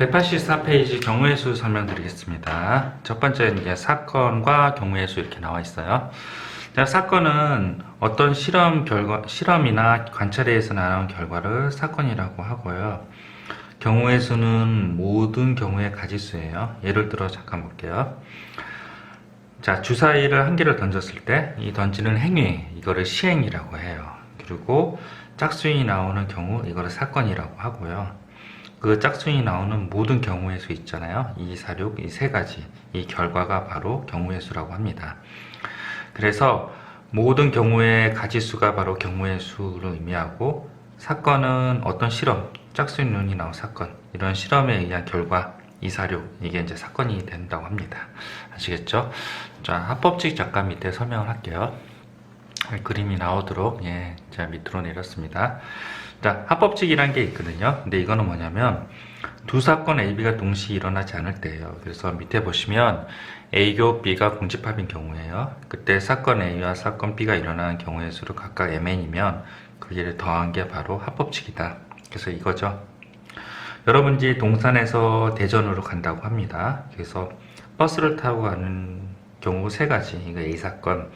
184페이지 경우의 수 설명드리겠습니다. 첫 번째는 이제 사건과 경우의 수 이렇게 나와 있어요. 자, 사건은 어떤 실험 결과, 실험이나 관찰에 의해서 나온 결과를 사건이라고 하고요. 경우의 수는 모든 경우의 가지수예요. 예를 들어 잠깐 볼게요. 자, 주사위를 한 개를 던졌을 때 이 던지는 행위, 이거를 시행이라고 해요. 그리고 짝수이 나오는 경우, 이거를 사건이라고 하고요. 그 짝수이 나오는 모든 경우의 수 있잖아요. 2, 4, 6, 이 세 가지. 이 결과가 바로 경우의 수라고 합니다. 그래서 모든 경우의 가지수가 바로 경우의 수를 의미하고 사건은 어떤 실험, 짝수이 눈이 나온 사건, 이런 실험에 의한 결과, 2, 4, 6, 이게 이제 사건이 된다고 합니다. 아시겠죠? 자, 합법칙 잠깐 밑에 설명을 할게요. 그림이 나오도록, 예, 제가 밑으로 내렸습니다. 자, 합법칙이란 게 있거든요. 근데 이거는 뭐냐면 두 사건 A, B가 동시에 일어나지 않을 때예요. 그래서 밑에 보시면 A교 B가 공집합인 경우에요. 그때 사건 A와 사건 B가 일어나는 경우의 수를 각각 MN이면 그기를 더한 게 바로 합법칙이다. 그래서 이거죠. 여러분들이 동산에서 대전으로 간다고 합니다. 그래서 버스를 타고 가는 경우 세 가지. 이거 A 사건,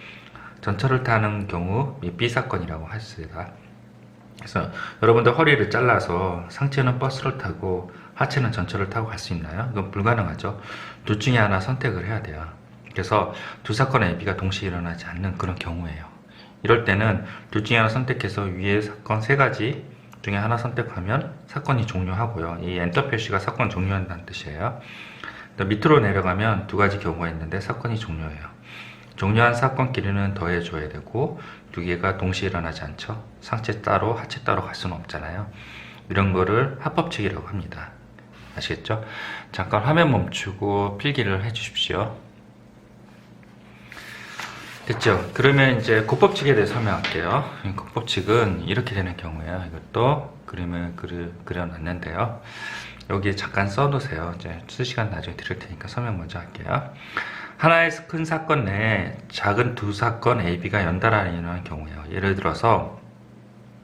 전철을 타는 경우 B 사건이라고 했습니다. 그래서 여러분들 허리를 잘라서 상체는 버스를 타고 하체는 전철을 타고 갈 수 있나요? 이건 불가능하죠. 둘 중에 하나 선택을 해야 돼요. 그래서 두 사건 AB가 동시에 일어나지 않는 그런 경우예요. 이럴 때는 둘 중에 하나 선택해서 위에 사건 세 가지 중에 하나 선택하면 사건이 종료하고요. 이 엔터 표시가 사건 종료한다는 뜻이에요. 또 밑으로 내려가면 두 가지 경우가 있는데 사건이 종료해요. 종료한 사건끼리는 더해줘야 되고 두 개가 동시에 일어나지 않죠. 상체 따로 하체 따로 갈 수는 없잖아요. 이런 거를 합법칙이라고 합니다. 아시겠죠? 잠깐 화면 멈추고 필기를 해주십시오. 됐죠? 그러면 이제 곱법칙에 대해서 설명할게요. 이 곱법칙은 이렇게 되는 경우에요. 이것도 그림을 그려, 그려놨는데요. 여기 잠깐 써놓으세요. 이제 쓸 시간 나중에 드릴 테니까 설명 먼저 할게요. 하나의 큰 사건 내에 작은 두 사건 A, B가 연달아 일어나는 경우예요. 예를 들어서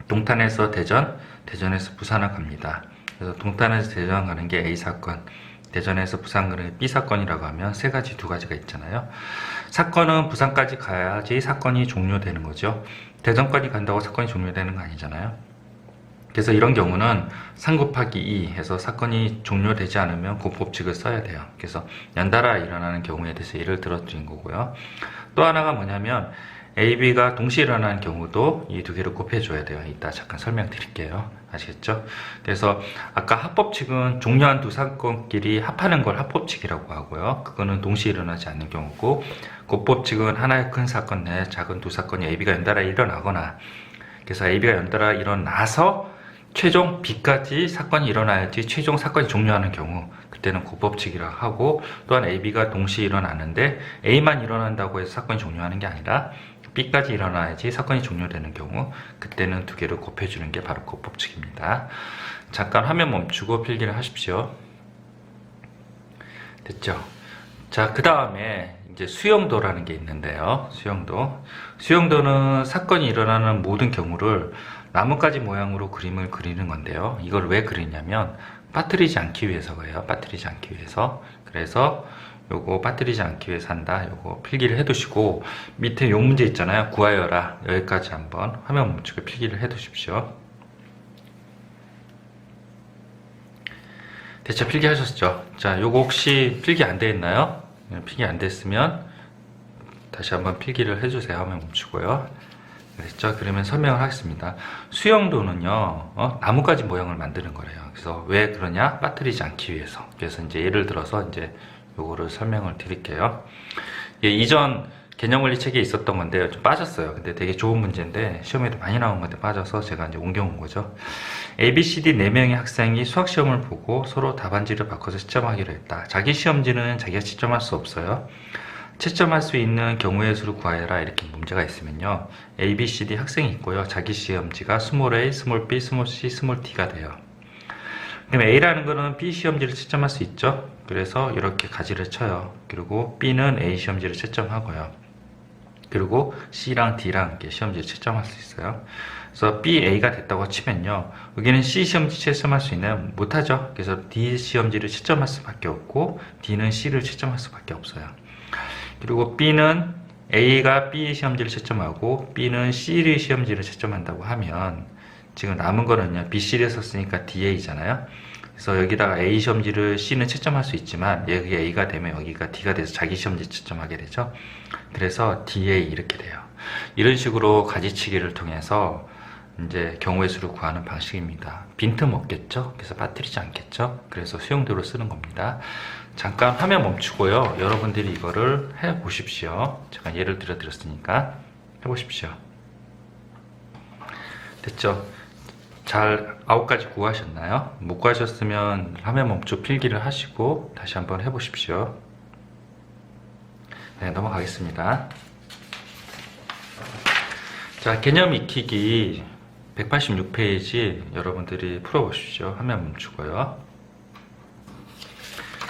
동탄에서 대전, 대전에서 부산을 갑니다. 그래서 동탄에서 대전 가는 게 A 사건, 대전에서 부산 가는 게 B 사건이라고 하면 세 가지, 두 가지가 있잖아요. 사건은 부산까지 가야지 사건이 종료되는 거죠. 대전까지 간다고 사건이 종료되는 거 아니잖아요. 그래서 이런 경우는 3 곱하기 2 해서 사건이 종료되지 않으면 곱법칙을 써야 돼요. 그래서 연달아 일어나는 경우에 대해서 예를 들어 드린 거고요. 또 하나가 뭐냐면 A, B가 동시에 일어나는 경우도 이 두 개를 곱해줘야 돼요. 이따 잠깐 설명드릴게요. 아시겠죠? 그래서 아까 합법칙은 종료한 두 사건끼리 합하는 걸 합법칙이라고 하고요. 그거는 동시에 일어나지 않는 경우고 곱법칙은 하나의 큰 사건 내에 작은 두 사건이 A, B가 연달아 일어나거나 그래서 AB가 연달아 일어나서 최종 B까지 사건이 일어나야지 최종 사건이 종료하는 경우 그때는 곱법칙이라 하고 또한 AB가 동시에 일어나는데 A만 일어난다고 해서 사건이 종료하는 게 아니라 B까지 일어나야지 사건이 종료되는 경우 그때는 두 개를 곱해주는 게 바로 곱법칙입니다. 잠깐 화면 멈추고 필기를 하십시오. 됐죠? 자, 그 다음에 이제 수용도라는 게 있는데요. 수용도. 수용도는 사건이 일어나는 모든 경우를 나뭇가지 모양으로 그림을 그리는 건데요. 이걸 왜 그리냐면 빠뜨리지 않기 위해서 그래요. 빠뜨리지 않기 위해서. 그래서 요거 빠뜨리지 않기 위해서 한다. 요거 필기를 해두시고 밑에 요 문제 있잖아요. 구하여라. 여기까지 한번 화면 멈추고 필기를 해두십시오. 대체 필기하셨죠? 자, 요거 혹시 필기 안 돼 있나요? 네, 필기 안 됐으면 다시 한번 필기를 해주세요. 화면 멈추고요. 됐죠? 그러면 설명을 하겠습니다. 수영도는요, 어, 나뭇가지 모양을 만드는 거래요. 그래서 왜 그러냐? 빠뜨리지 않기 위해서. 그래서 이제 예를 들어서 이제 요거를 설명을 드릴게요. 예, 이전 개념 원리 책에 있었던 건데요. 좀 빠졌어요. 근데 되게 좋은 문제인데 시험에도 많이 나온 건데 빠져서 제가 이제 옮겨온 거죠. A, B, C, D 4명의 학생이 수학 시험을 보고 서로 답안지를 바꿔서 채점하기로 했다. 자기 시험지는 자기가 채점할 수 없어요. 채점할 수 있는 경우의 수를 구하여라 이렇게 문제가 있으면요. A, B, C, D 학생이 있고요. 자기 시험지가 스몰 a, 스몰 b, 스몰 c, 스몰 d가 돼요. 그럼 A라는 거는 B 시험지를 채점할 수 있죠. 그래서 이렇게 가지를 쳐요. 그리고 B는 A 시험지를 채점하고요. 그리고 C랑 D랑 이렇게 시험지를 채점할 수 있어요. 그래서 B, A가 됐다고 치면요. 여기는 C 시험지 채점할 수 있나요? 못하죠. 그래서 D 시험지를 채점할 수밖에 없고 D는 C를 채점할 수밖에 없어요. 그리고 B는 A가 B 시험지를 채점하고 B는 C 시험지를 채점한다고 하면 지금 남은 거는요. B, C를 썼으니까 DA잖아요. 그래서 여기다가 A 시험지를 C는 채점할 수 있지만 여기 A가 되면 여기가 D가 돼서 자기 시험지 채점하게 되죠. 그래서 DA 이렇게 돼요. 이런 식으로 가지치기를 통해서 이제 경우의 수를 구하는 방식입니다. 빈틈 없겠죠? 그래서 빠뜨리지 않겠죠? 그래서 수용도로 쓰는 겁니다. 잠깐 화면 멈추고요. 여러분들이 이거를 해 보십시오. 제가 예를 들어 드렸으니까 해 보십시오. 됐죠? 잘 아홉 가지 구하셨나요? 못 구하셨으면 화면 멈추 필기를 하시고 다시 한번 해 보십시오. 네, 넘어가겠습니다. 자, 개념 익히기 186페이지 여러분들이 풀어보십시오. 화면 멈추고요.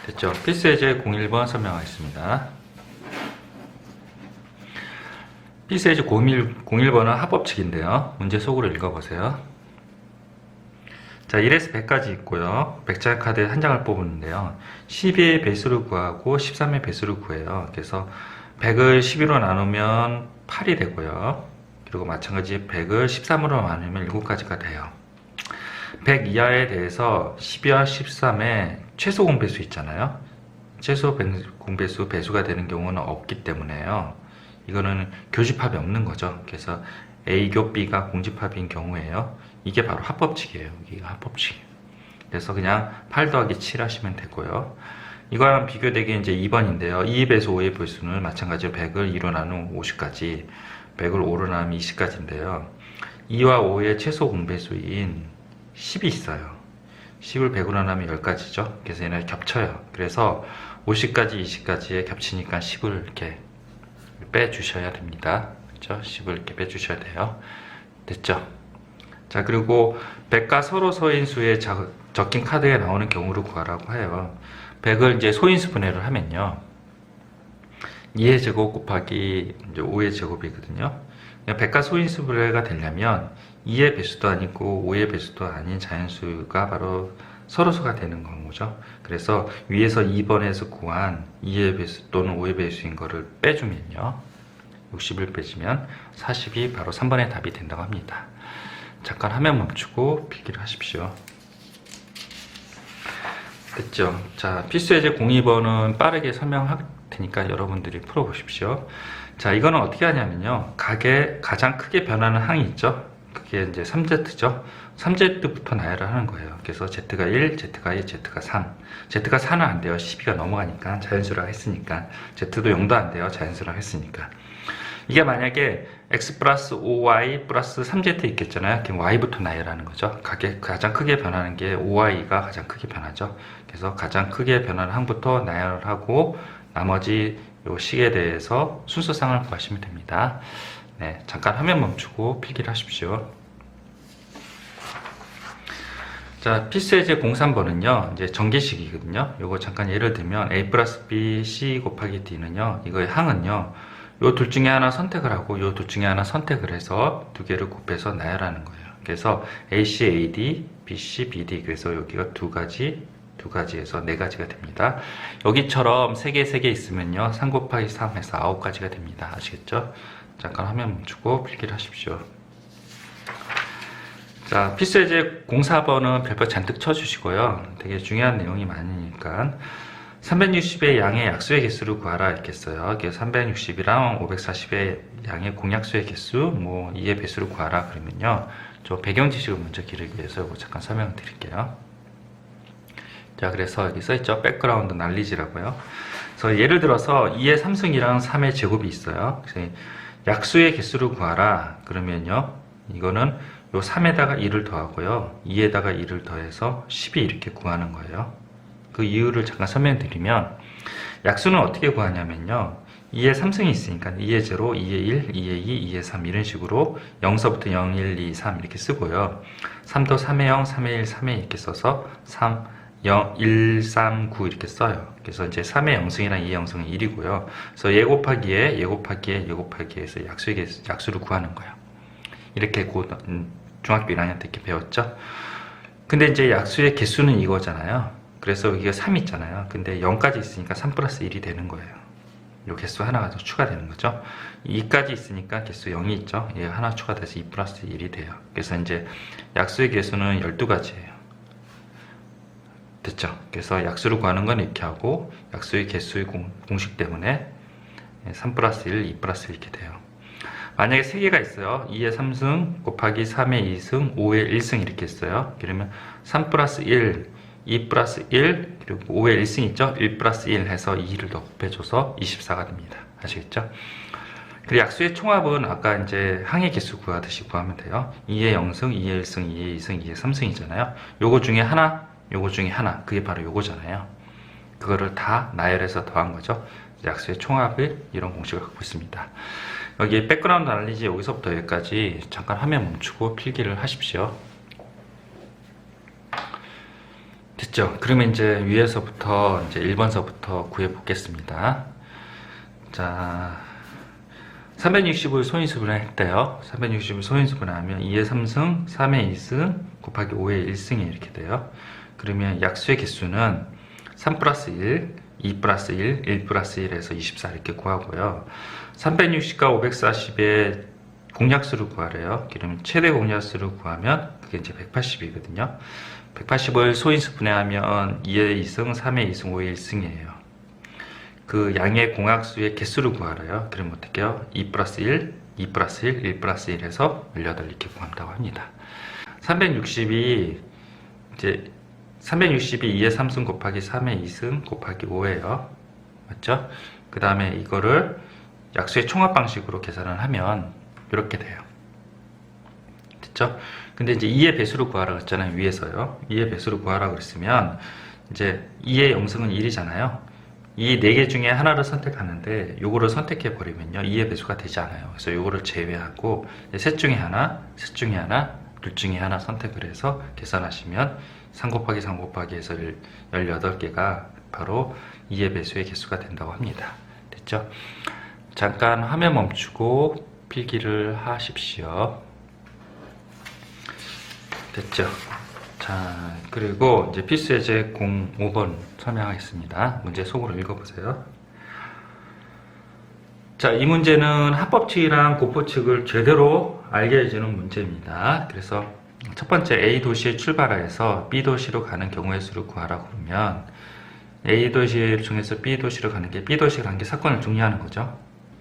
됐죠? 필수 예제 01번 설명하겠습니다. 필수 예제 01, 01번은 합법칙인데요. 문제 속으로 읽어보세요. 자, 1에서 100까지 있고요. 100장 카드 한 장을 뽑았는데요. 12의 배수를 구하고 13의 배수를 구해요. 그래서 100을 12로 나누면 8이 되고요. 그리고 마찬가지 100을 13으로 나누면 7가지가 돼요. 100 이하에 대해서 12와 13의 최소 공배수 있잖아요. 최소 배- 공배수 배수가 되는 경우는 없기 때문에요. 이거는 교집합이 없는 거죠. 그래서 A교 B가 공집합인 경우에요. 이게 바로 합법칙이에요. 여기가 합법칙. 그래서 그냥 8 더하기 7 하시면 되고요. 이거랑 비교되게 이제 2번인데요. 2배수 5의 배수는 마찬가지로 100을 2로 나누면 50까지, 100을 5로 나누면 20까지인데요. 2와 5의 최소 공배수인 10이 있어요. 10을 100으로 나누면 10가지죠. 그래서 얘네 겹쳐요. 그래서 50까지, 20까지에 겹치니까 10을 이렇게 빼주셔야 됩니다. 그렇죠? 10을 이렇게 빼주셔야 돼요. 됐죠? 자, 그리고 100과 서로 적- 적힌 카드에 나오는 경우를 구하라고 해요. 100을 이제 소인수 분해를 하면요. 2의 제곱 곱하기 이제 5의 제곱이거든요. 100과 소인수 분해가 되려면 2의 배수도 아니고 5의 배수도 아닌 자연수가 바로 서로수가 되는 거죠. 그래서 위에서 2번에서 구한 2의 배수 또는 5의 배수인 거를 빼주면요. 60을 빼주면 40이 바로 3번의 답이 된다고 합니다. 잠깐 화면 멈추고 필기를 하십시오. 됐죠? 자, 필수 예제 02번은 빠르게 설명할 테니까 여러분들이 풀어보십시오. 자, 이거는 어떻게 하냐면요. 각의 가장 크게 변하는 항이 있죠? 그게 이제 3Z죠? 3Z부터 나열을 하는 거예요. 그래서 Z가 1, Z가 2, Z가 3. Z가 4는 안 돼요. 12가 넘어가니까. 자연수라 했으니까. Z도 0도 안 돼요. 자연수라 했으니까. 이게 만약에 x 플러스 5y 플러스 3z 있겠잖아요. 그럼 y부터 나열하는 거죠. 가장 크게 변하는 게 5y가 가장 크게 변하죠. 그래서 가장 크게 변하는 항부터 나열하고 나머지 요 식에 대해서 순서상을 구하시면 됩니다. 네, 잠깐 화면 멈추고 필기를 하십시오. 자, 필수예제 03번은요, 이제 전개식이거든요. 요거 잠깐 예를 들면 A 플러스 B, C 곱하기 D는요, 이거의 항은요, 요 둘 중에 하나 선택을 하고 요 둘 중에 하나 선택을 해서 두 개를 곱해서 나열하는 거예요. 그래서 AC, AD, BC, BD 그래서 여기가 두 가지, 두 가지에서 네 가지가 됩니다. 여기처럼 세 개, 세 개 있으면요. 3 곱하기 3 해서 아홉 가지가 됩니다. 아시겠죠? 잠깐 화면 멈추고 필기를 하십시오. 자, 필수예제 04번은 별표 잔뜩 쳐주시고요. 되게 중요한 내용이 많으니까 360의 양의 약수의 개수를 구하라 했겠어요. 360이랑 540의 양의 공약수의 개수, 뭐 2의 배수를 구하라 그러면요. 저 배경 지식을 먼저 기르기 위해서 이거 잠깐 설명을 드릴게요. 자, 그래서 여기 써있죠. 백그라운드 난리지라고요. 그래서 예를 들어서 2의 3승이랑 3의 제곱이 있어요. 그래서 약수의 개수를 구하라 그러면요. 이거는 요 3에다가 2를 더하고요. 2에다가 2를 더해서 10이 이렇게 구하는 거예요. 그 이유를 잠깐 설명드리면 약수는 어떻게 구하냐면요. 2에 3승이 있으니까 2에 0, 2에 1, 2에 2, 2에 3 이런 식으로 0서부터 0, 1, 2, 3 이렇게 쓰고요. 3도 3에 0, 3에 1, 3에 이렇게 써서 3, 0, 1, 3, 9 이렇게 써요. 그래서 이제 3의 0승이랑 2의 0승은 1이고요. 그래서 예 곱하기에 예 곱하기에 예 곱하기에 해서 개수, 약수를 구하는 거예요. 이렇게 고, 음, 중학교 1학년 때 이렇게 배웠죠. 근데 이제 약수의 개수는 이거잖아요. 그래서 이게 3 있잖아요. 근데 0까지 있으니까 3 플러스 1이 되는 거예요. 요 개수 하나가 더 추가되는 거죠. 2까지 있으니까 개수 0이 있죠. 얘 하나 추가돼서 2 플러스 1이 돼요. 그래서 이제 약수의 개수는 12가지예요. 됐죠? 그래서 약수를 구하는 건 이렇게 하고 약수의 개수의 공, 공식 때문에 3 플러스 1, 2 플러스 1 이렇게 돼요. 만약에 3개가 있어요. 2의 3승 곱하기 3의 2승, 5의 1승 이렇게 있어요. 그러면 3 플러스 1, 2 플러스 1, 그리고 5의 1승 있죠? 1 플러스 1 해서 2를 더 곱해줘서 24가 됩니다. 아시겠죠? 그리고 약수의 총합은 아까 이제 항의 개수 구하듯이 구하면 돼요. 2의 0승, 2의 1승, 2의 2승, 2의 3승이잖아요. 요거 중에 하나, 요거 중에 하나. 그게 바로 요거잖아요. 그거를 다 나열해서 더한 거죠. 약수의 총합을 이런 공식을 갖고 있습니다. 여기 백그라운드 알리지 여기서부터 여기까지 잠깐 화면 멈추고 필기를 하십시오. 됐죠? 그러면 이제 위에서부터 이제 1번서부터 구해 보겠습니다. 자, 360을 소인수분해 했대요. 360을 소인수분해 하면 2의 3승, 3의 2승, 곱하기 5의 1승이 이렇게 돼요. 그러면 약수의 개수는 3 플러스 1, 2 플러스 1, 1 플러스 1에서 24 이렇게 구하고요. 360과 540의 공약수를 구하래요. 그러면 최대 공약수를 구하면 그게 이제 180이거든요. 180을 소인수 분해하면 2의 2승, 3의 2승, 5의 1승이에요. 그 양의 공약수의 개수를 구하래요. 그럼 어떻게 해요? 2 플러스 1, 2 플러스 1, 1 플러스 1 해서 18 이렇게 구한다고 합니다. 360이 이제 360이 2의 3승 곱하기 3의 2승 곱하기 5예요. 맞죠? 그 다음에 이거를 약수의 총합 방식으로 계산을 하면 이렇게 돼요. 됐죠? 근데 이제 2의 배수를 구하라 그랬잖아요. 위에서요. 2의 배수를 구하라 그랬으면 이제 2의 0승은 1이잖아요. 이네개 중에 하나를 선택하는데 요거를 선택해 버리면요. 2의 배수가 되지 않아요. 그래서 요거를 제외하고 셋 중에 하나, 셋 중에 하나, 둘 중에 하나 선택을 해서 계산하시면 3 곱하기 3 곱하기 해서 18개가 바로 2의 배수의 개수가 된다고 합니다. 됐죠? 잠깐 화면 멈추고 필기를 하십시오. 됐죠? 자, 그리고 이제 필수 예제 05번 설명하겠습니다. 문제 속으로 읽어보세요. 자, 이 문제는 합법칙이랑 고포칙을 제대로 알게 해주는 문제입니다. 그래서 첫 번째 A 도시에 출발해서 B 도시로 가는 경우의 수를 구하라 그러면 A 도시 중에서 B 도시로 가는 게 B 도시로 가는 게 사건을 정리하는 거죠.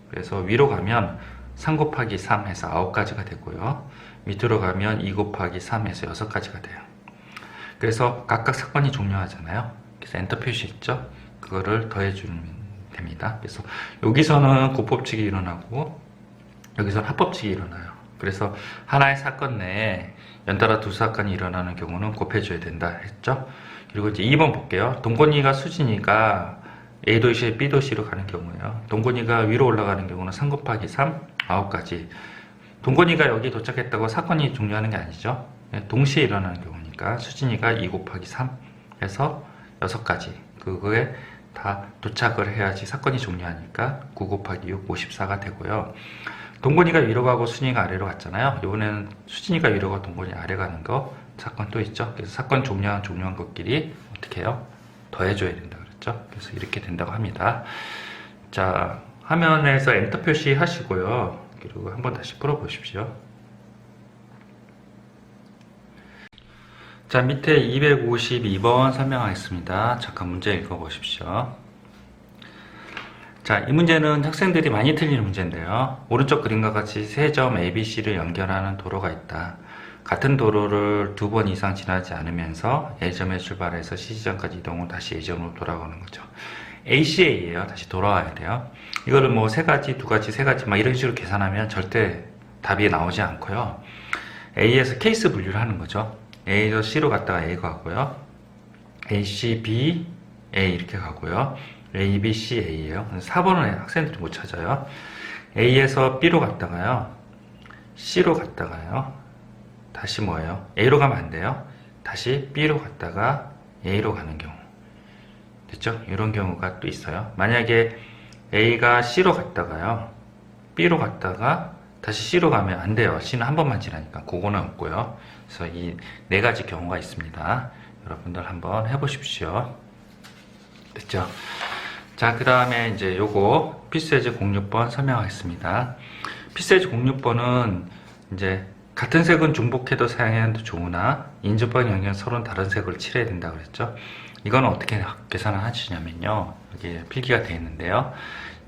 그래서 위로 가면 3 곱하기 3 해서 9가지가 되고요. 밑으로 가면 2 곱하기 3 해서 6가지가 돼요. 그래서 각각 사건이 종료하잖아요. 그래서 엔터 표시 있죠? 그거를 더해주면 됩니다. 그래서 여기서는 고법칙이 일어나고 여기서는 합법칙이 일어나요. 그래서 하나의 사건 내에 연달아 두 사건이 일어나는 경우는 곱해줘야 된다 했죠? 그리고 이제 2번 볼게요. 동건이가 수진이가 A 도시에 B 도시로 가는 경우예요. 동건이가 위로 올라가는 경우는 3 곱하기 3, 9가지. 동건이가 여기 도착했다고 사건이 종료하는 게 아니죠. 네, 동시에 일어나는 경우니까 수진이가 2 곱하기 3 해서 6가지. 그거에 다 도착을 해야지 사건이 종료하니까 9 곱하기 6, 54가 되고요. 동건이가 위로 가고 수진이가 아래로 갔잖아요. 이번에는 수진이가 위로 가고 동건이 아래 가는 거 사건 또 있죠. 그래서 사건 종료한 종료한 것끼리 어떻게 해요? 더해줘야 된다 그랬죠. 그래서 이렇게 된다고 합니다. 자 화면에서 엔터 표시 하시고요. 그리고 한번 다시 풀어 보십시오. 자 밑에 252번 설명하겠습니다. 잠깐 문제 읽어 보십시오. 자, 이 문제는 학생들이 많이 틀리는 문제인데요. 오른쪽 그림과 같이 세 점 ABC를 연결하는 도로가 있다. 같은 도로를 두 번 이상 지나지 않으면서 A점에 출발해서 C지점까지 이동 후 다시 A점으로 돌아오는 거죠. ACA예요. 다시 돌아와야 돼요. 이거를 뭐 세 가지, 두 가지, 세 가지 막 이런 식으로 계산하면 절대 답이 나오지 않고요. A에서 케이스 분류를 하는 거죠. A에서 C로 갔다가 A 가고요. A, C, B, A 이렇게 가고요. A, B, C, A예요. 4번은 학생들이 못 찾아요. A에서 B로 갔다가요. C로 갔다가요. 다시 뭐예요? A로 가면 안 돼요. 다시 B로 갔다가 A로 가는 경우. 됐죠? 이런 경우가 또 있어요. 만약에 A가 C로 갔다가요. B로 갔다가 다시 C로 가면 안 돼요. C는 한 번만 지나니까 그거는 없고요. 그래서 이 네 가지 경우가 있습니다. 여러분들 한번 해보십시오. 됐죠? 자, 그 다음에 이제 요거 피스에즈 06번 설명하겠습니다. 피스에즈 06번은 이제 같은 색은 중복해도 사용해도 좋으나 인접방 영역 서로는 다른 색을 칠해야 된다고 그랬죠. 이건 어떻게 계산을 하시냐면요. 여기 필기가 되어 있는데요.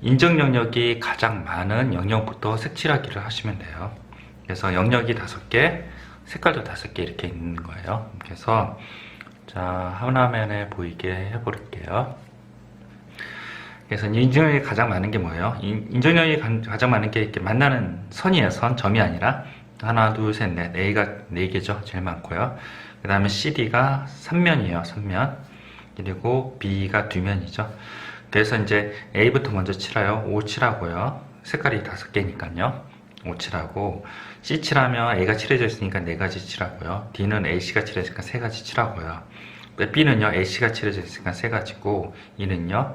인정 영역이 가장 많은 영역부터 색칠하기를 하시면 돼요. 그래서 영역이 다섯 개, 색깔도 다섯 개 이렇게 있는 거예요. 그래서 자 하나면에 보이게 해볼게요. 그래서 인정력이 가장 많은 게 뭐예요? 인- 인정력이 가- 가장 많은 게 이렇게 만나는 선이에요. 선, 점이 아니라 하나, 둘, 셋, 넷, A가 네 개죠. 제일 많고요. 그 다음에 CD가 3면이에요. 3면. 그리고 B가 두 면이죠. 그래서 이제 A부터 먼저 칠해요. 5 칠하고요. 색깔이 다섯 개니까요. 5 칠하고 C 칠하면 A가 칠해져 있으니까 네 가지 칠하고요. D는 AC가 칠해져 있으니까 세 가지 칠하고요. B는요 AC가 칠해져 있으니까 세 가지고 E는요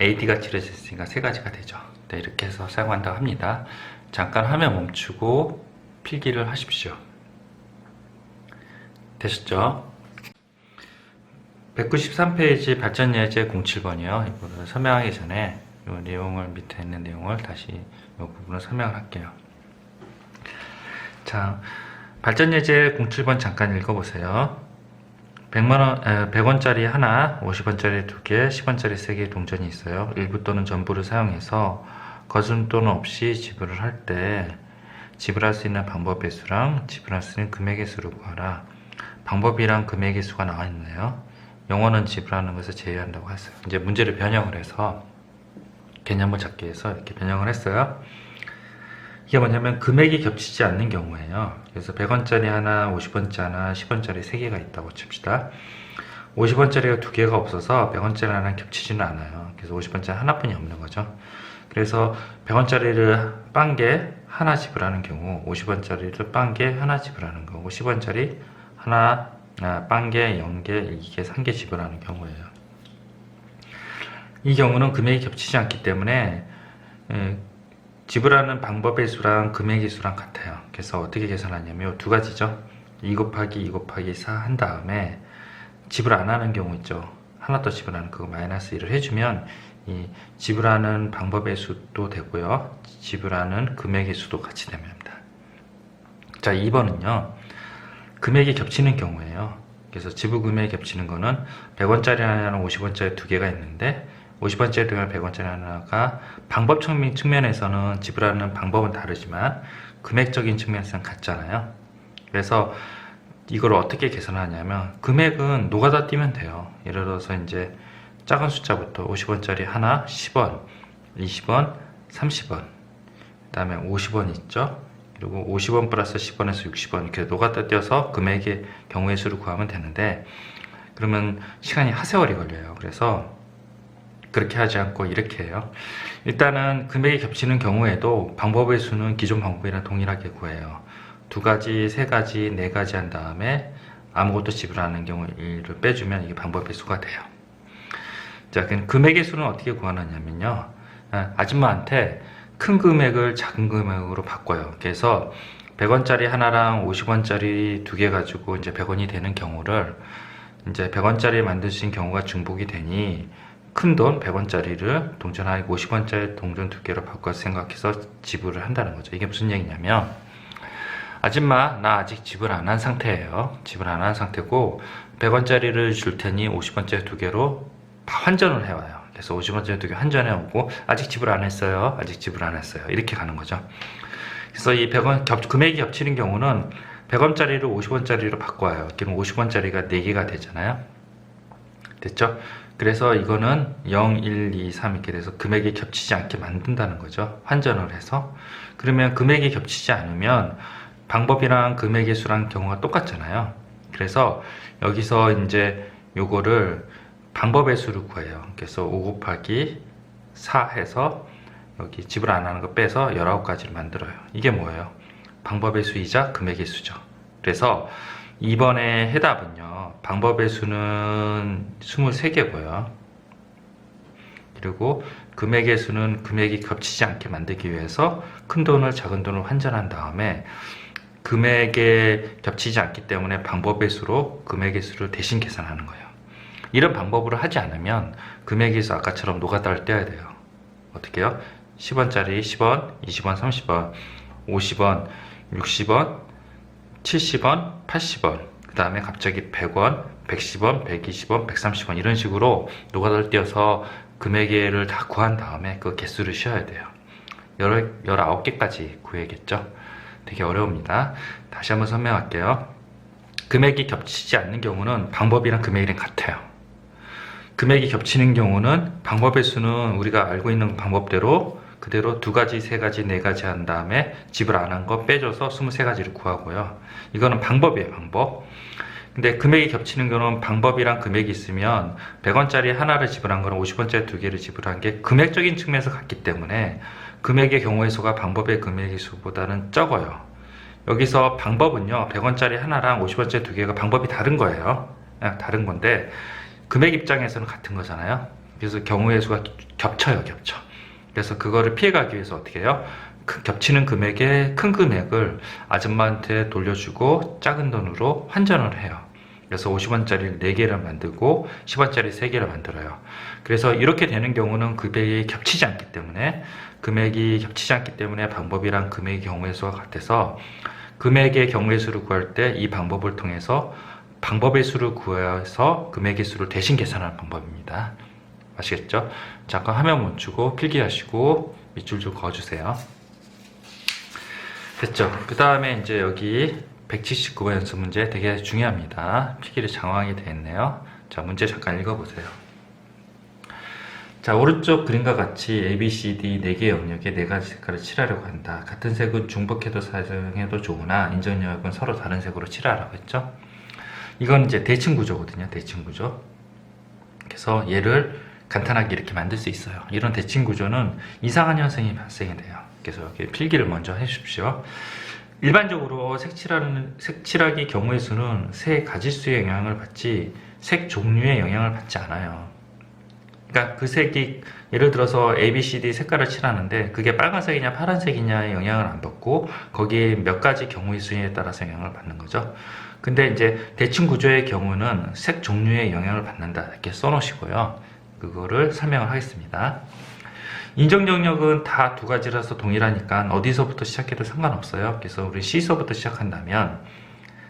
AD가 칠해져 있으니까 세 가지가 되죠. 네, 이렇게 해서 사용한다고 합니다. 잠깐 화면 멈추고 필기를 하십시오. 되셨죠? 193페이지 발전 예제 07번이요. 이거를 설명하기 전에 이 내용을 밑에 있는 내용을 다시 이 부분을 설명을 할게요. 자, 발전 예제 07번 잠깐 읽어보세요. 100만원, 100원짜리 하나, 50원짜리 두 개, 10원짜리 세 개의 동전이 있어요. 일부 또는 전부를 사용해서 거스름 또는 없이 지불을 할 때 지불할 수 있는 방법의 수랑 지불할 수 있는 금액의 수를 구하라. 방법이랑 금액의 수가 나와 있네요. 영어는 지불하는 것을 제외한다고 했어요. 이제 문제를 변형을 해서 개념을 잡기 위해서 이렇게 변형을 했어요. 이게 뭐냐면 금액이 겹치지 않는 경우예요. 그래서 100원짜리 하나, 50원짜리 하나, 10원짜리 3개가 있다고 칩시다. 50원짜리가 두 개가 없어서 100원짜리 하나 겹치지는 않아요. 그래서 50원짜리 하나뿐이 없는 거죠. 그래서 100원짜리를 빵개 하나 지불하는 경우, 50원짜리를 빵개 하나 지불하는 거고, 10원짜리 하나, 아, 빵개, 0개, 2개, 3개 지불하는 경우예요. 이 경우는 금액이 겹치지 않기 때문에 에, 지불하는 방법의 수랑 금액의 수랑 같아요. 그래서 어떻게 계산하냐면 이두 가지죠. 2 곱하기 2 곱하기 4 한 다음에 지불 안 하는 경우 있죠. 하나 더 지불하는 그거 마이너스 1을 해주면 이 지불하는 방법의 수도 되고요. 지불하는 금액의 수도 같이 됩니다. 자, 2번은요. 금액이 겹치는 경우예요. 그래서 지불 금액이 겹치는 거는 100원짜리 하나랑 50원짜리 두 개가 있는데 50원짜리 두 개랑 100원짜리 하나가 방법적인 측면에서는 지불하는 방법은 다르지만 금액적인 측면에서는 같잖아요. 그래서 이걸 어떻게 계산하냐면 금액은 노가다 띄면 돼요. 예를 들어서 이제 작은 숫자부터 50원짜리 하나, 10원, 20원, 30원, 그 다음에 50원 있죠. 그리고 50원 플러스 10원에서 60원 이렇게 노가다 띄어서 금액의 경우의 수를 구하면 되는데 그러면 시간이 하세월이 걸려요. 그래서 그렇게 하지 않고 이렇게 해요. 일단은 금액이 겹치는 경우에도 방법의 수는 기존 방법이랑 동일하게 구해요. 두 가지, 세 가지, 네 가지 한 다음에 아무것도 지불하는 경우를 빼주면 이게 방법의 수가 돼요. 자, 그럼 금액의 수는 어떻게 구하느냐면요. 아, 아줌마한테 큰 금액을 작은 금액으로 바꿔요. 그래서 100원짜리 하나랑 50원짜리 두 개 가지고 이제 100원이 되는 경우를 이제 100원짜리 만드신 경우가 중복이 되니 큰 돈 100원짜리를 동전 하나 50원짜리 동전 두 개로 바꿔 생각해서 지불을 한다는 거죠. 이게 무슨 얘기냐면 아줌마 나 아직 지불 안 한 상태예요. 지불 안 한 상태고 100원짜리를 줄 테니 50원짜리 두 개로 환전을 해와요. 그래서 50원짜리 두개 환전해 오고 아직 지불 안 했어요. 아직 지불 안 했어요. 이렇게 가는 거죠. 그래서 이 100원 겹, 금액이 겹치는 경우는 100원짜리를 50원짜리로 바꿔요. 그럼 50원짜리가 4개가 되잖아요. 됐죠? 그래서 이거는 0, 1, 2, 3 이렇게 돼서 금액이 겹치지 않게 만든다는 거죠. 환전을 해서. 그러면 금액이 겹치지 않으면 방법이랑 금액의 수랑 경우가 똑같잖아요. 그래서 여기서 이제 요거를 방법의 수를 구해요. 그래서 5 곱하기 4 해서 여기 지불 안 하는 거 빼서 19가지를 만들어요. 이게 뭐예요? 방법의 수이자 금액의 수죠. 그래서 2번의 해답은요. 방법의 수는 23개고요. 그리고 금액의 수는 금액이 겹치지 않게 만들기 위해서 큰 돈을 작은 돈을 환전한 다음에 금액에 겹치지 않기 때문에 방법의 수로 금액의 수를 대신 계산하는 거예요. 이런 방법으로 하지 않으면 금액의 수 아까처럼 노가다를 떼야 돼요. 어떻게 해요? 10원짜리 10원, 20원, 30원, 50원, 60원, 70원, 80원, 그 다음에 갑자기 100원, 110원, 120원, 130원 이런 식으로 노가다를 띄어서 금액을 다 구한 다음에 그 개수를 쉬어야 돼요. 19개까지 구해야겠죠? 되게 어려웁니다. 다시 한번 설명할게요. 금액이 겹치지 않는 경우는 방법이랑 금액이랑 같아요. 금액이 겹치는 경우는 방법의 수는 우리가 알고 있는 방법대로 그대로 두 가지, 세 가지, 네 가지 한 다음에 지불 안한 거 빼줘서 23가지를 구하고요. 이거는 방법이에요, 방법. 근데 금액이 겹치는 경우는 방법이랑 금액이 있으면 100원짜리 하나를 지불한 거는 50원짜리 두 개를 지불한 게 금액적인 측면에서 같기 때문에 금액의 경우의 수가 방법의 금액의 수보다는 적어요. 여기서 방법은요, 100원짜리 하나랑 50원짜리 두 개가 방법이 다른 거예요. 그냥 다른 건데, 금액 입장에서는 같은 거잖아요. 그래서 경우의 수가 겹쳐요, 겹쳐. 그래서 그거를 피해가기 위해서 어떻게 해요? 그 겹치는 금액의 큰 금액을 아줌마한테 돌려주고 작은 돈으로 환전을 해요. 그래서 50원짜리 4개를 만들고 10원짜리 3개를 만들어요. 그래서 이렇게 되는 경우는 금액이 겹치지 않기 때문에 금액이 겹치지 않기 때문에 방법이랑 금액의 경우의 수가 같아서 금액의 경우의 수를 구할 때 이 방법을 통해서 방법의 수를 구해서 금액의 수를 대신 계산하는 방법입니다. 아시겠죠? 잠깐 화면 멈추고 필기하시고 밑줄 좀 그어주세요. 됐죠? 그 다음에 이제 여기 179번 연습 문제 되게 중요합니다. 필기를 장황하게 되어 있네요. 자, 문제 잠깐 읽어보세요. 자, 오른쪽 그림과 같이 A, B, C, D 4개의 영역에 4가지 색깔을 칠하려고 한다. 같은 색은 중복해도 사용해도 좋으나 인정 영역은 서로 다른 색으로 칠하라고 했죠. 이건 이제 대칭 구조거든요. 대칭 구조. 그래서 얘를 간단하게 이렇게 만들 수 있어요. 이런 대칭 구조는 이상한 현상이 발생이 돼요. 그래서 이렇게 필기를 먼저 해주십시오. 일반적으로 색칠하는 색칠하기 경우의 수는 색 가지수의 영향을 받지 색 종류의 영향을 받지 않아요. 그러니까 그 색이 예를 들어서 A, B, C, D 색깔을 칠하는데 그게 빨간색이냐 파란색이냐의 영향을 안 받고 거기에 몇 가지 경우의 수에 따라서 영향을 받는 거죠. 근데 이제 대칭 구조의 경우는 색 종류의 영향을 받는다 이렇게 써놓으시고요. 그거를 설명을 하겠습니다. 인정 영역은 다 두 가지라서 동일하니까 어디서부터 시작해도 상관없어요. 그래서 우리 C서부터 시작한다면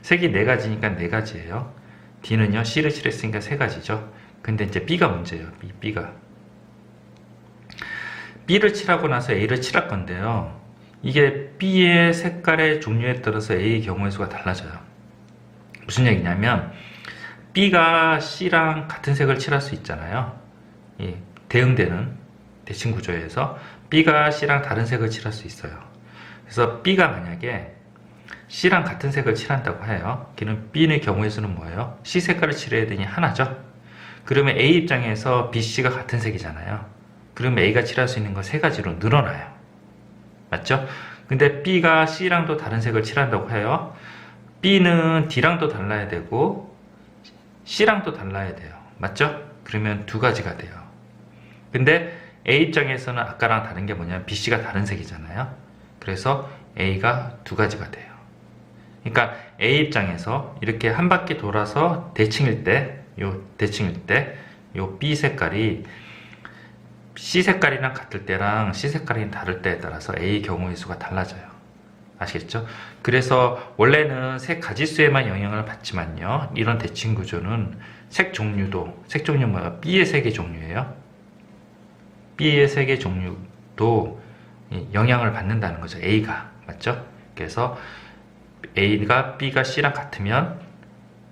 색이 네 가지니까 네 가지예요. D는요 C를 칠했으니까 세 가지죠. 근데 이제 B가 문제예요. B, B가 B를 칠하고 나서 A를 칠할 건데요. 이게 B의 색깔의 종류에 따라서 A의 경우의 수가 달라져요. 무슨 얘기냐면 B가 C랑 같은 색을 칠할 수 있잖아요. 이 대응되는 대칭 구조에서 B가 C랑 다른 색을 칠할 수 있어요. 그래서 B가 만약에 C랑 같은 색을 칠한다고 해요. 그럼 B의 경우의 수는 뭐예요? C 색깔을 칠해야 되니 하나죠. 그러면 A 입장에서 B, C가 같은 색이잖아요. 그러면 A가 칠할 수 있는 거세 가지로 늘어나요. 맞죠? 근데 B가 C랑도 다른 색을 칠한다고 해요. B는 D랑도 달라야 되고 C랑도 달라야 돼요. 맞죠? 그러면 두 가지가 돼요. 근데 A 입장에서는 아까랑 다른 게 뭐냐면 B, C가 다른 색이잖아요. 그래서 A가 두 가지가 돼요. 그러니까 A 입장에서 이렇게 한 바퀴 돌아서 대칭일 때, 요 대칭일 때, 요 B 색깔이 C 색깔이랑 같을 때랑 C 색깔이 다를 때에 따라서 A 경우의 수가 달라져요. 아시겠죠? 그래서 원래는 색 가지수에만 영향을 받지만요. 이런 대칭 구조는 색 종류도, 색 종류 뭐야? B의 색의 종류예요. B의 색의 종류도 영향을 받는다는 거죠. A가. 맞죠? 그래서 A가 B가 C랑 같으면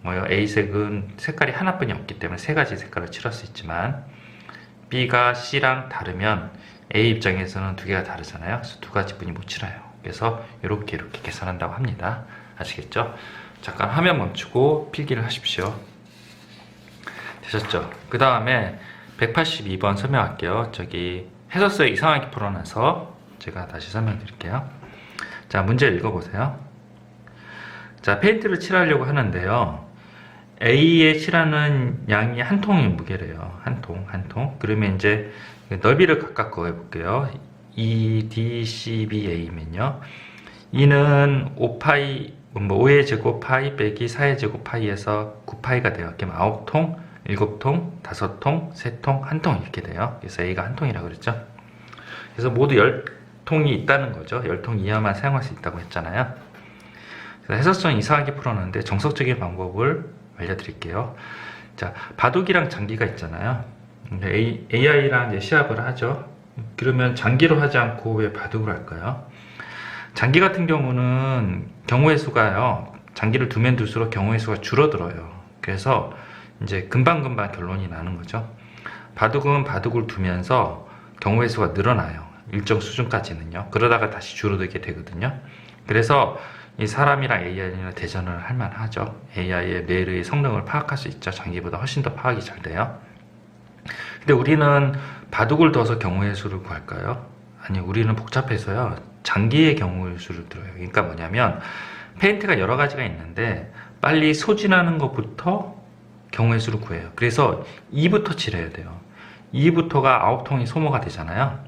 뭐요? A 색은 색깔이 하나뿐이 없기 때문에 세 가지 색깔을 칠할 수 있지만 B가 C랑 다르면 A 입장에서는 두 개가 다르잖아요. 그래서 두 가지뿐이 못 칠해요. 그래서 이렇게 이렇게 계산한다고 합니다. 아시겠죠? 잠깐 화면 멈추고 필기를 하십시오. 되셨죠? 그 다음에 182번 설명할게요. 저기 해설서에 이상하게 풀어놔서 제가 다시 설명드릴게요. 자, 문제 읽어보세요. 자, 페인트를 칠하려고 하는데요. A에 칠하는 양이 한 통의 무게래요. 한 통. 통, 한 통. 그러면 이제 넓이를 각각 구해 볼게요. E, D, C, B, A면요. E는 5파이, 뭐 5의 제곱 파이 빼기 4의 제곱 파이에서 9파이가 돼요. 그럼 9통, 7통, 5통, 3통, 1통 이렇게 돼요. 그래서 A가 한 통이라고 그랬죠. 그래서 모두 10통이 있다는 거죠. 10통 이하만 사용할 수 있다고 했잖아요. 해석성 이상하게 풀었는데 정석적인 방법을 알려드릴게요. 자, 바둑이랑 장기가 있잖아요. AI랑 시합을 하죠. 그러면 장기로 하지 않고 왜 바둑으로 할까요? 장기 같은 경우는 경우의 수가요. 장기를 두면 둘수록 경우의 수가 줄어들어요. 그래서 이제 금방금방 결론이 나는 거죠. 바둑은 바둑을 두면서 경우의 수가 늘어나요. 일정 수준까지는요. 그러다가 다시 줄어들게 되거든요. 그래서 이 사람이랑 AI랑 대전을 할 만하죠. AI의 뇌의 성능을 파악할 수 있죠. 장기보다 훨씬 더 파악이 잘 돼요. 근데 우리는 바둑을 둬서 경우의 수를 구할까요? 아니, 우리는 복잡해서요. 장기의 경우의 수를 들어요. 그러니까 뭐냐면 페인트가 여러 가지가 있는데 빨리 소진하는 것부터 경우의 수를 구해요. 그래서 2부터 칠해야 돼요. 2부터가 9통이 소모가 되잖아요.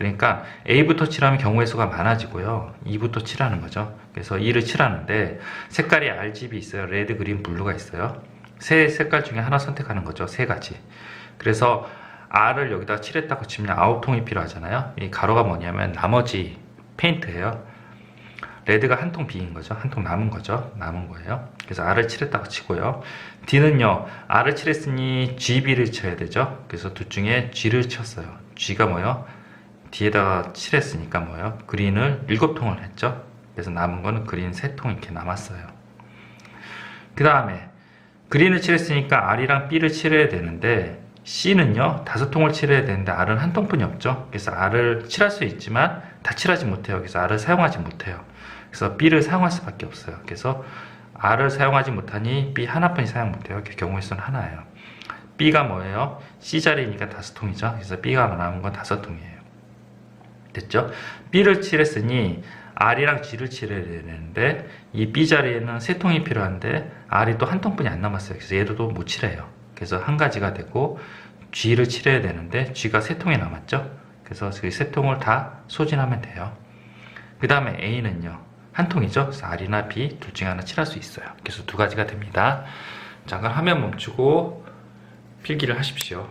그러니까 A부터 칠하면 경우의 수가 많아지고요. 2부터 칠하는 거죠. 그래서 2를 칠하는데 색깔이 RGB 있어요. 레드, 그린, 블루가 있어요. 세 색깔 중에 하나 선택하는 거죠. 세 가지. 그래서 R을 여기다 칠했다고 치면 9통이 필요하잖아요. 이 가로가 뭐냐면 나머지 페인트예요. 레드가 한 통 비인 거죠. 한 통 남은 거죠. 남은 거예요. 그래서 R을 칠했다고 치고요. D는요. R을 칠했으니 GB를 쳐야 되죠. 그래서 둘 중에 G를 쳤어요. G가 뭐요? D에다가 칠했으니까 뭐요? 그린을 7통을 했죠. 그래서 남은 거는 그린 3통 이렇게 남았어요. 그 다음에 그린을 칠했으니까 R이랑 B를 칠해야 되는데 C는요 다섯 통을 칠해야 되는데 R은 한 통뿐이 없죠. 그래서 R을 칠할 수 있지만 다 칠하지 못해요. 그래서 R을 사용하지 못해요. 그래서 B를 사용할 수밖에 없어요. 그래서 R을 사용하지 못하니 B 하나뿐이 사용 못해요. 그 경우의 수는 하나예요. B가 뭐예요? C 자리니까 다섯 통이죠. 그래서 B가 남은 건 다섯 통이에요. 됐죠? B를 칠했으니 R이랑 G를 칠해야 되는데 이 B 자리에는 세 통이 필요한데 R이 또 한 통뿐이 안 남았어요. 그래서 얘도 또 못 칠해요. 그래서 한 가지가 되고 G를 칠해야 되는데 G가 세 통이 남았죠. 그래서 그 세 통을 다 소진하면 돼요. 그 다음에 A는요. 한 통이죠. 그래서 R이나 B 둘 중에 하나 칠할 수 있어요. 그래서 두 가지가 됩니다. 잠깐 화면 멈추고 필기를 하십시오.